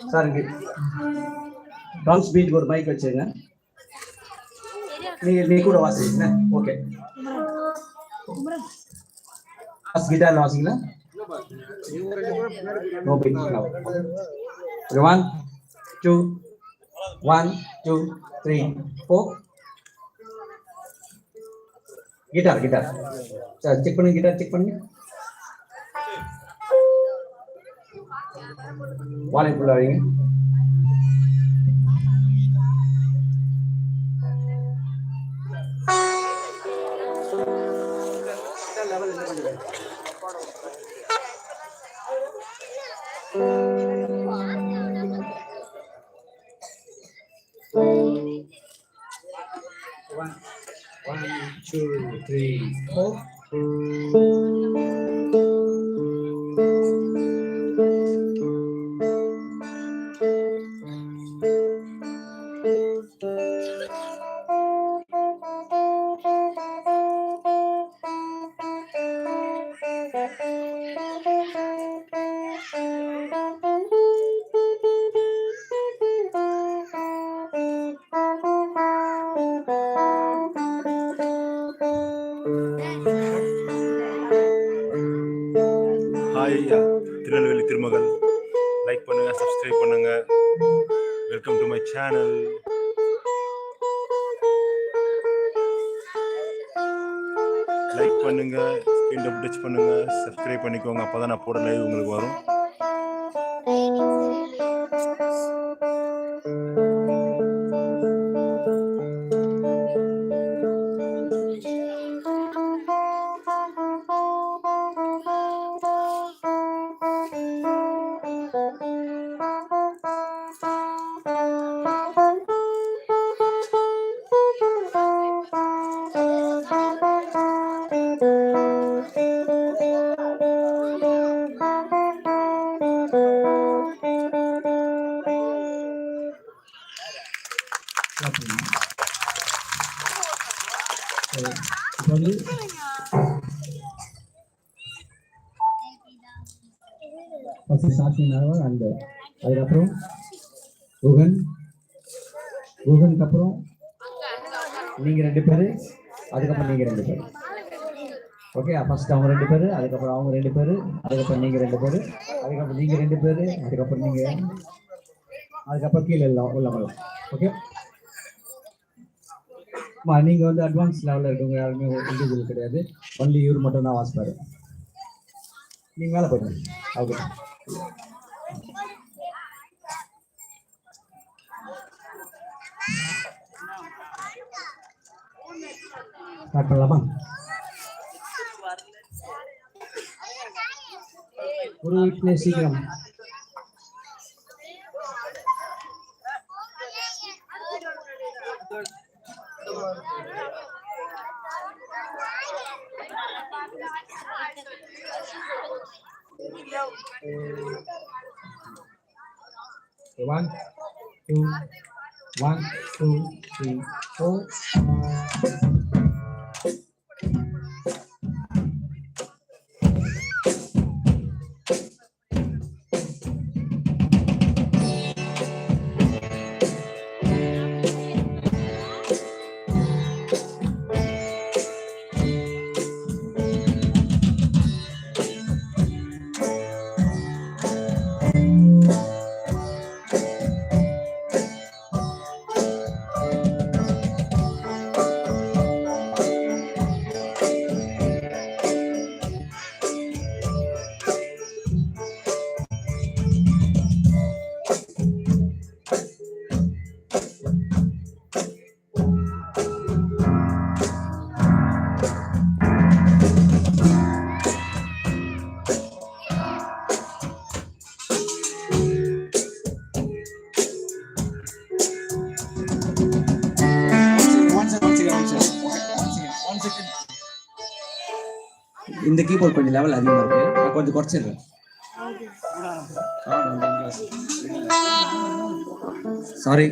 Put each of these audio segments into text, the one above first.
Sir இங்கே dance பீட்டுக்கு ஒரு mic வச்சுங்க நீ நீ கூட வாசிங்க ஓகே ஃபர்ஸ்ட் கிட்டார்ல வாசிங்களா no pick now one two one two three four guitar guitar sir check பண்ணுங்க கிட்டார் செக் பண்ணுங்க வாலை வைங்க One, one, two, three, four. Subscribe அப்பதான் நான் போட ஓகே ஃபர்ஸ்ட் அவங்க ரெண்டு பேர் அதுக்கப்புறம் அவங்க ரெண்டு பேர் அதுக்கப்புறம் நீங்கள் ரெண்டு பேர் அதுக்கப்புறம் நீங்கள் ரெண்டு பேர் அதுக்கப்புறம் நீங்கள் அதுக்கப்புறம் கீழே எல்லாம் உள்ளவங்களாம் ஓகே அம்மா நீங்கள் வந்து அட்வான்ஸ் லெவலில் இருக்கவங்க யாருமே இண்டிவிஜுவல் கிடையாது. ஒன்லி இவர் மட்டும் தான் வாசிப்பார். நீங்கள் மேலே போயிருங்க ஓகே ஸ்டார்ட் பண்ணலாமா? ஒரு வீட்டிலே சீக்கிரம் One, two, one, two, three, four. இந்த கீபோர்ட் கொஞ்சம் லெவல் அதிகமாக இருக்கு. நான் கொஞ்சம் குறைச்சிடுறேன். சாரி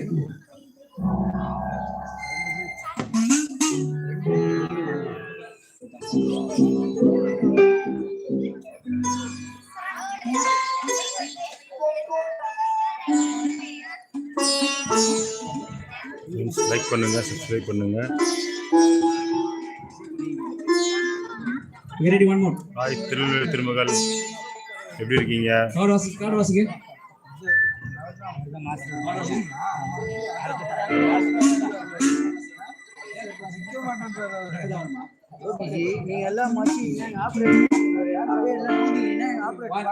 லைக் பண்ணுங்க சப்ஸ்கிரைப் பண்ணுங்க. Ready, one more. Hi Tirunelveli Thirumagal. எப்படி இருக்கீங்க? Was, card was again. நீங்க எல்லாம் மாத்தி ஆபரேட் அப்படியே எல்லாம் ஊதி என்னங்க ஆபரேட்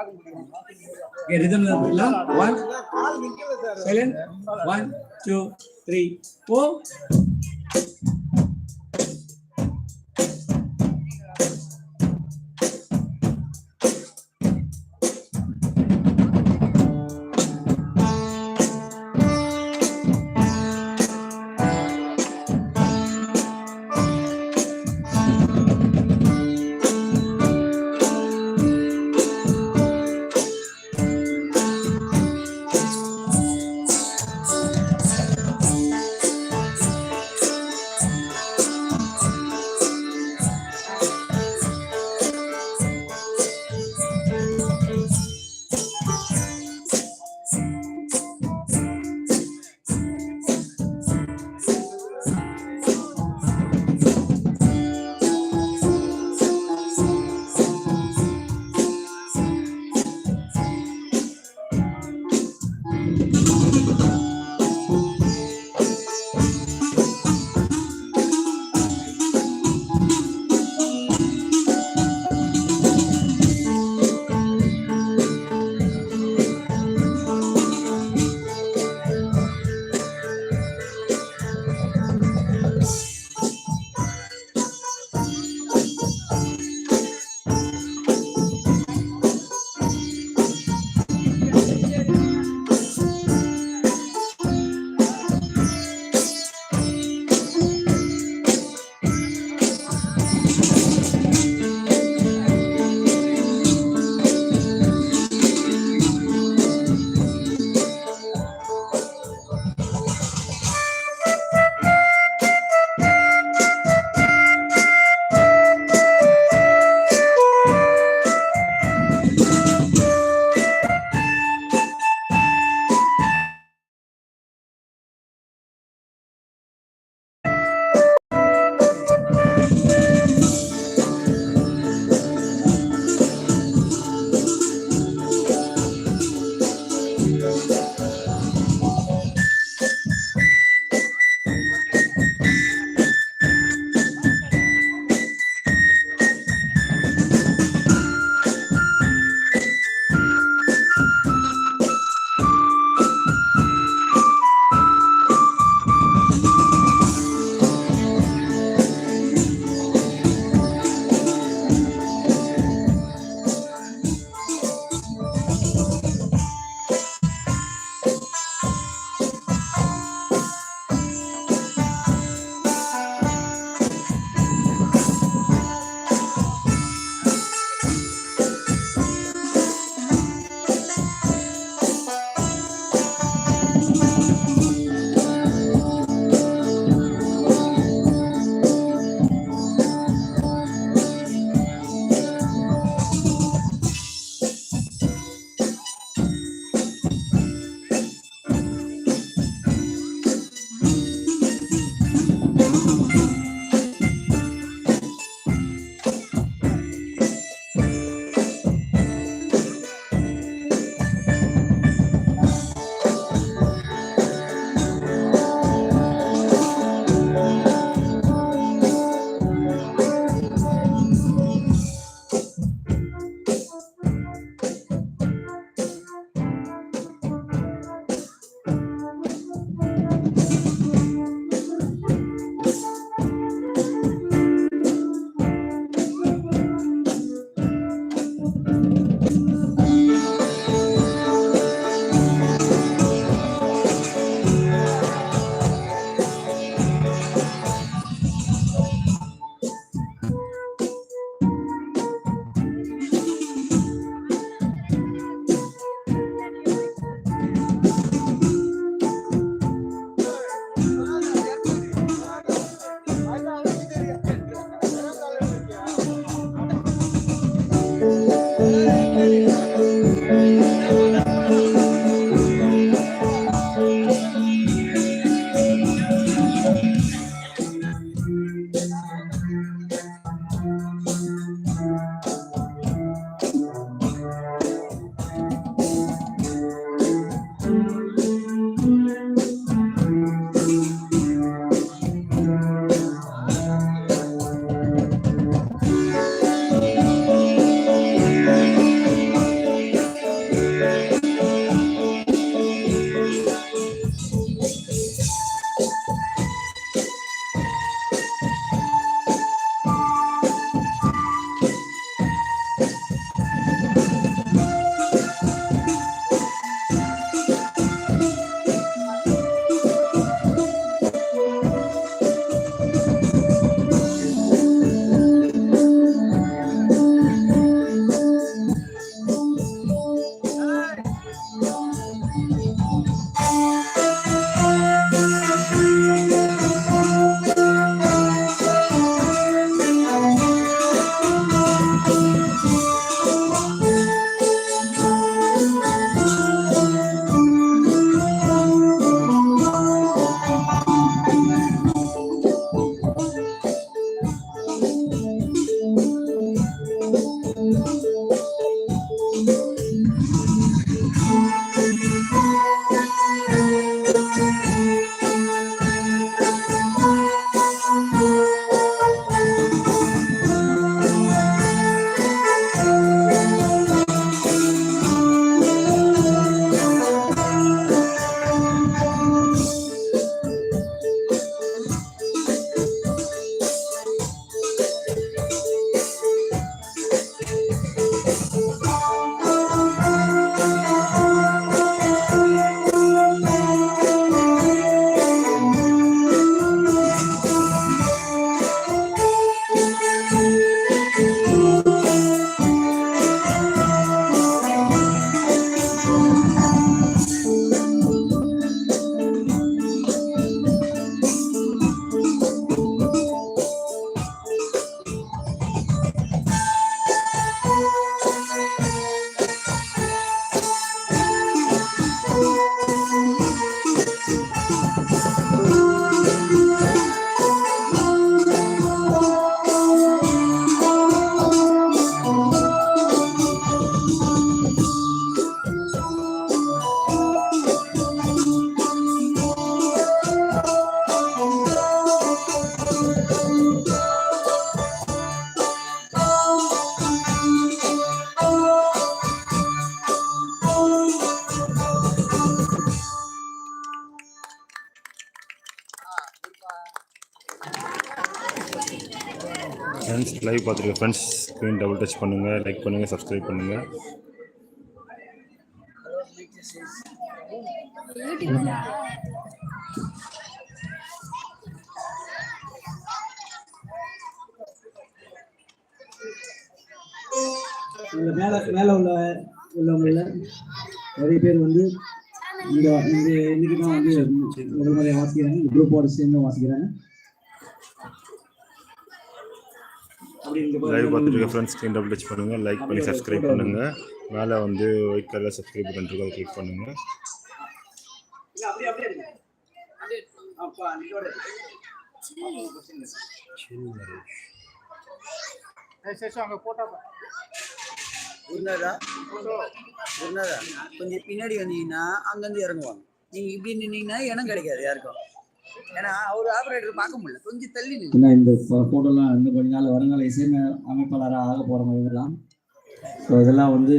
லைவ் பார்த்துருக்க ஃப்ரெண்ட்ஸ் ஸ்க்ரீன் டபுள் டச் பண்ணுங்கள் லைக் பண்ணுங்கள் சப்ஸ்கிரைப் பண்ணுங்கள் மேல மேல உள்ள உள்ளவங்கள நிறைய பேர் வந்து இந்த இன்னைக்கு தான் வந்து முதல் முறையாக வாசிக்கிறாங்க. குரூப்போட சேர்ந்து வாசிக்கிறாங்க. அப்படி இந்த live friends screen double touch பண்ணுங்கள் லைக் பண்ணி சப்ஸ்கிரைப் பண்ணுங்கள் மேலே வந்து ஒயிட் கலர் சப்ஸ்கிரைப் பட்டன் இருக்கும் அதை கிளிக் பண்ணுங்கள் கொஞ்சம் பின்னாடி வந்தீங்கன்னா அங்கேருந்து இறங்குவாங்க. நீங்க இப்படி நின்னீங்கன்னா இடம் கிடைக்காது யாருக்கும். ஏன்னா அவர் ஆபரேட்டர் பார்க்க முடியல. கொஞ்சம் தள்ளி ஏன்னா இந்த ஃபோட்டோலாம் இன்னும் கொஞ்ச நாள் வருங்கால இசை அமைப்பாளராக ஆக போகிறவங்க இதெல்லாம் ஸோ இதெல்லாம் வந்து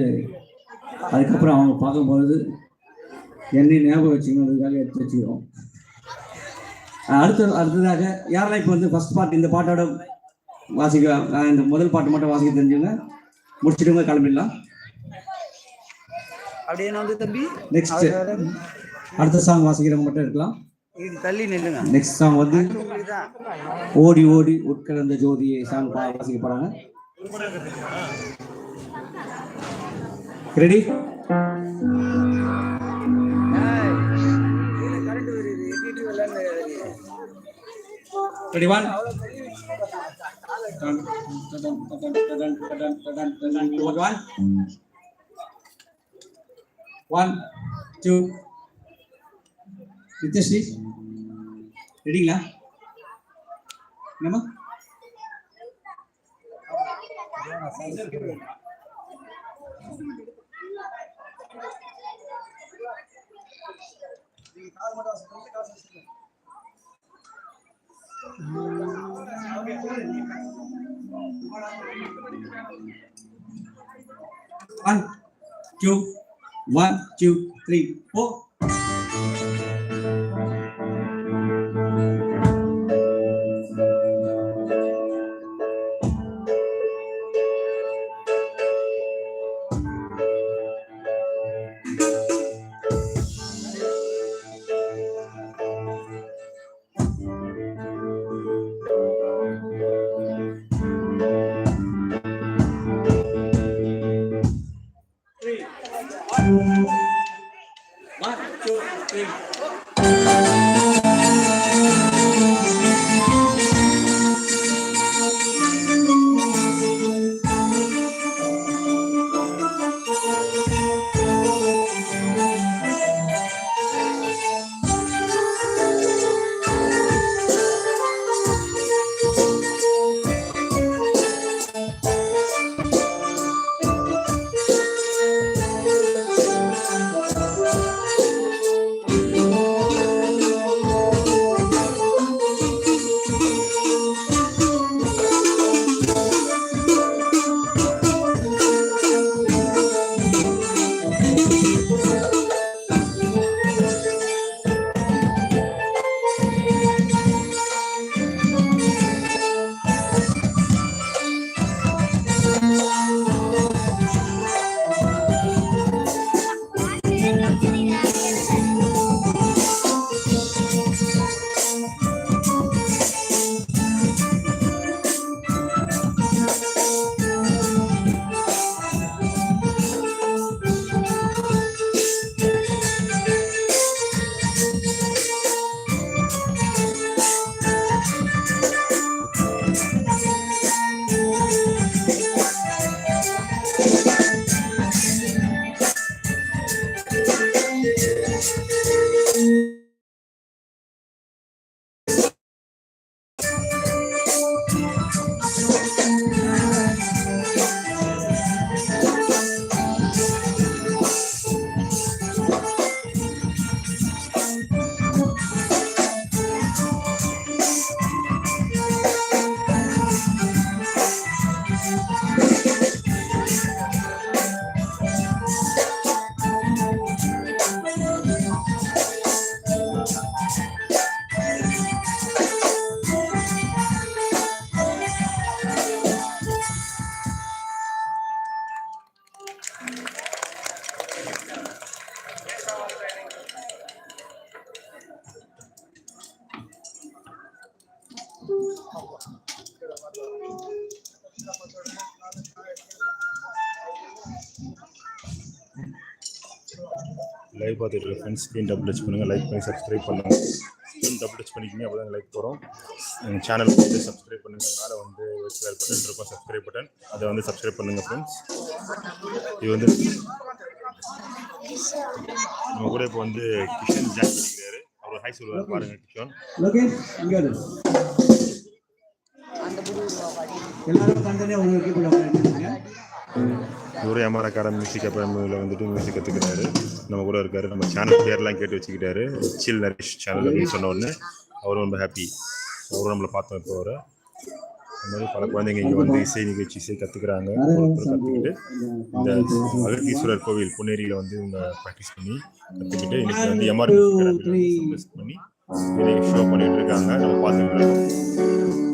அதுக்கப்புறம் அவங்க பார்க்கும்பொழுது என்னை ஞாபகம் வச்சுக்கிறதுக்காக எடுத்து வச்சுக்கிறோம். அடுத்த அடுத்ததாக யாரெல்லாம் இப்போ வந்து ஃபர்ஸ்ட் பார்ட் இந்த பாட்டோட வாசிக்க இந்த முதல் பாட்டு மட்டும் வாசிக்க தெரிஞ்சவங்க முடிச்சிடுங்க கிளம்பிடலாம். அப்படியே நான் வந்து தம்பி நெக்ஸ்ட் அடுத்த சாங் வாசிக்கிறவங்க மட்டும் இருக்கலாம். இது தள்ளி நில்லுங்க. நெக்ஸ்ட் சாங் வந்து ஓடி ஓடி உட்கலந்த ஜோதியை சாங் வாசிக்க போறாங்க ready ready one one two Nithyashree ரெடிங்களா என்னம்மா One, two, one, two, three, four. பார்த்துட்டு இருக்க ஃப்ரெண்ட்ஸ் ஸ்க்ரீன் டபுள் டச் பண்ணுங்கள் லைக் பண்ணி சப்ஸ்கிரைப் பண்ணுங்கள் ஸ்க்ரீன் டபுள் டச் பண்ணிக்கிங்க அப்போ தான் லைக் வரும் எங்கள் சேனலுக்கு வந்து சப்ஸ்கிரைப் பண்ணுங்கள் மேலே வந்து வேல் பட்டன் இருக்கும் சப்ஸ்கிரைப் பட்டன் அதை வந்து சப்ஸ்கிரைப் பண்ணுங்கள் ஃப்ரெண்ட்ஸ் இது வந்து நம்ம கூட இப்போ வந்து கிஷன் ஜாக் இருக்கிறாரு அவர் ஹாய் சொல்லுவார் பாருங்க கிஷன் எல்லாரும் தனித்தனியா ஒரு கீபோர்டு உட்காந்துருக்கீங்க இவரு எம்ஆர் மியூசிக் அகாடமியில் வந்துட்டு மியூசிக் கற்றுக்கிறாரு நம்ம கூட இருக்காரு. நம்ம சேனல் பேர்லாம் கேட்டு வச்சுக்கிட்டாரு. சில் நரேஷ் சேனல் அப்படின்னு சொன்ன உடனே அவரும் ரொம்ப ஹாப்பி அவரும் நம்மளை பார்த்தோம் இப்போ அவரை அந்த மாதிரி பல குழந்தைங்க இங்கே வந்து இசை நிகழ்ச்சி இசை கற்றுக்குறாங்க கற்றுக்கிட்டு இந்த அகத்தீஸ்வரர் கோவில் புன்னேரியில் வந்து இவங்க ப்ராக்டிஸ் பண்ணி கற்றுக்கிட்டு இன்னைக்கு வந்து எம்ஆர்பி பண்ணி ஷோ பண்ணிட்டு இருக்காங்க. நம்ம பார்த்துட்டு இருக்கோம்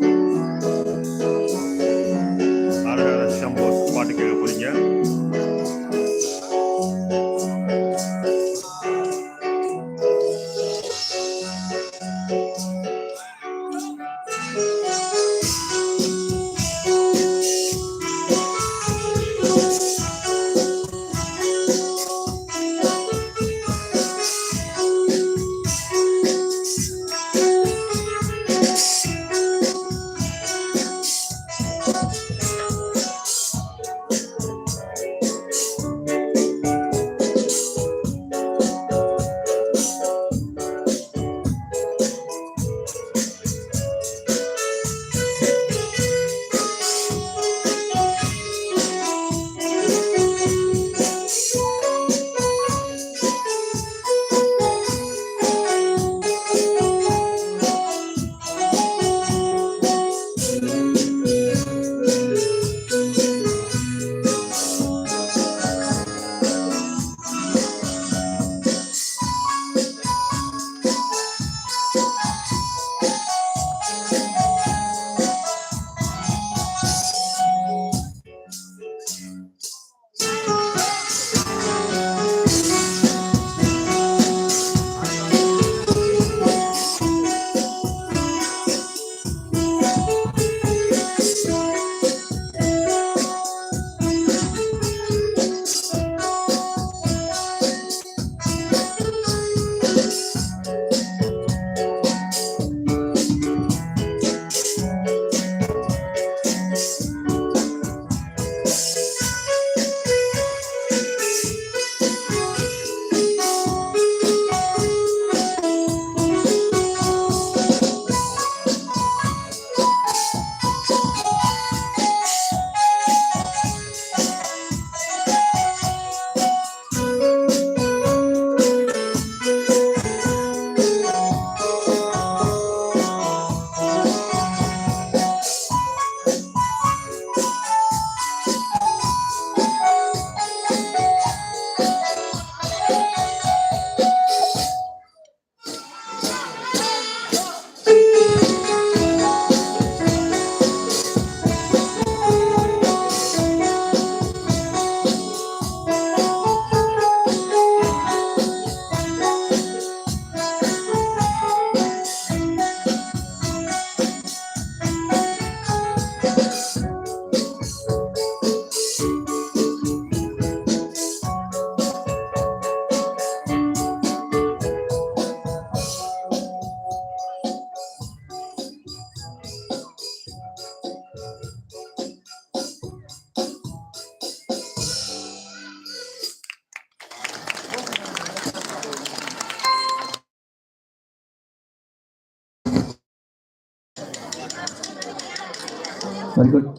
வெரி குட்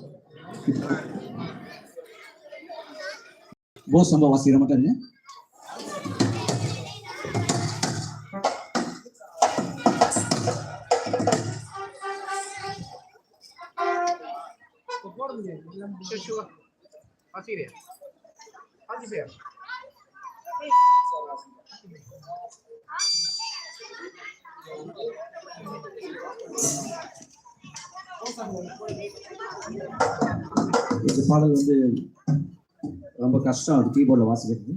போஸ் சம்பா வாசிக்கிற இந்த பாடல் வந்து ரொம்ப கஷ்டம். அது கீபோர்டில் வாசிக்கிறது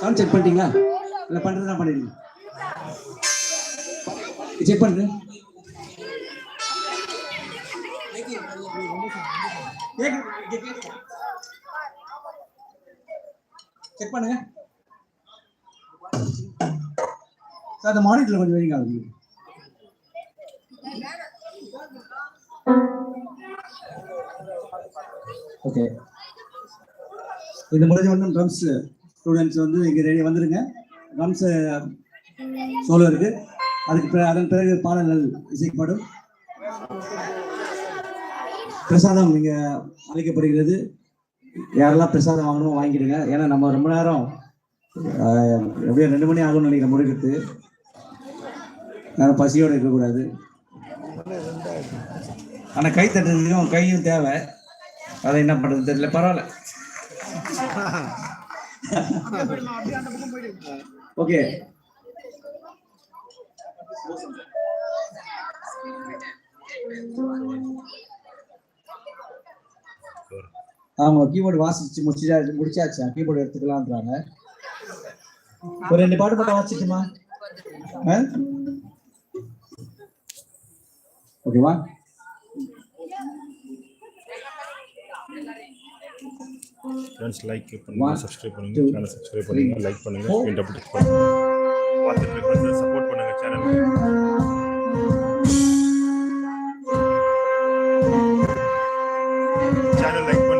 சவுண்ட் செக் பண்ணிட்டீங்களா? இல்லை பண்ணுறதுனா பண்ணிடுங்க. செக் பண்ணுங்க செக் பண்ணுங்க. அந்த மாநிலத்தில் கொஞ்சம் வைங்க அது. ஓகே இந்த முடிஞ்ச உடனே ட்ரம்ஸ் ஸ்டூடெண்ட்ஸ் வந்து இங்கே ரெடி வந்துருங்க. ட்ரம்ஸ் சோலோ இருக்கு. அதுக்கு அதன் பிறகு பாடல்கள் இசைக்கப்படும் பிரசாதம் இங்கே அழைக்கப்படுகிறது யாரெல்லாம் பிரசாதம் வாங்கணும் வாங்கிடுங்க. ஏன்னா நம்ம ரொம்ப நேரம் எப்படியும் ரெண்டு மணி ஆகும்னு நினைக்கிறேன் முடிக்கிறது நான் பசியோடு இருக்கக்கூடாது. ஆனால் கை தட்டுறதுக்கும் கையும் தேவை. அதை என்ன பண்ணுறது தெரியல பரவாயில்ல. ஓகே. ஆமா கீபோர்டு வாசிச்சு முடிச்சா முடிச்சாச்சா? கீபோர்டு எடுத்துக்கலாம்ன்றாங்க. ஒரு ரெண்டு பாட்டு மட்டும் வாசிச்சுமா ஓகேவா? ஃப்ரெண்ட்ஸ் லைக் பண்ணுங்க சப்ஸ்கிரைப் பண்ணுங்க சேனல் சப்ஸ்கிரைப் பண்ணுங்க லைக் பண்ணுங்க. ஸ்க்ரீன் டபுள் பண்ணுங்க பார்த்துட்டு இருக்கிற சப்போர்ட் பண்ணுங்க சேனல் சேனல் லைக் பண்ணுங்க.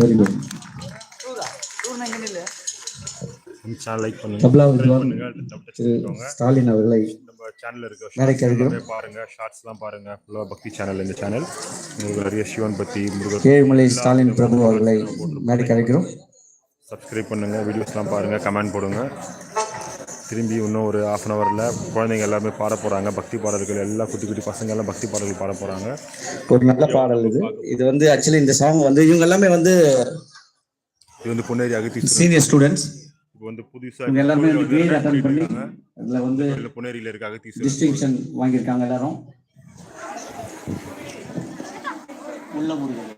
Very good channel like பண்ணுங்க. ஸ்டாலின் அவர்களை நம்ம சேனல்ல இருக்க பாருங்க ஷார்ட்ஸ்லாம் பாருங்க. ஃபுல்லாக பக்தி சேனல் இந்த சேனல் நிறைய சிவன் பத்தி ஏழுமலை ஸ்டாலின் பிரபு அவர்களை மேடைக்கு அழைக்கிறோம். சப்ஸ்கிரைப் பண்ணுங்க வீடியோஸ்லாம் பாருங்க கமெண்ட் போடுங்க. திரும்பி இன்னும் ஒரு ஹாஃப் அன் ஹவரில் குழந்தைங்க எல்லாமே பாட போகிறாங்க பக்தி பாடல்கள் எல்லா குட்டி குட்டி பசங்க எல்லாம் பக்தி பாடல்கள் பாட போகிறாங்க ஒரு நல்ல பாடல் இது. இது வந்து ஆக்சுவலி இந்த சாங் வந்து இவங்க எல்லாமே வந்து இது வந்து பொன்னேரி அகத்தி சீனியர் ஸ்டூடெண்ட்ஸ் இப்போ வந்து புதுசாக இவங்க எல்லாமே வந்து கிரேட் அட்டன் பண்ணி அதில் வந்து பொன்னேரியில் இருக்க அகத்தீஸ்வரர் டிஸ்டிங்ஷன் வாங்கியிருக்காங்க எல்லாரும். உள்ள முருகன்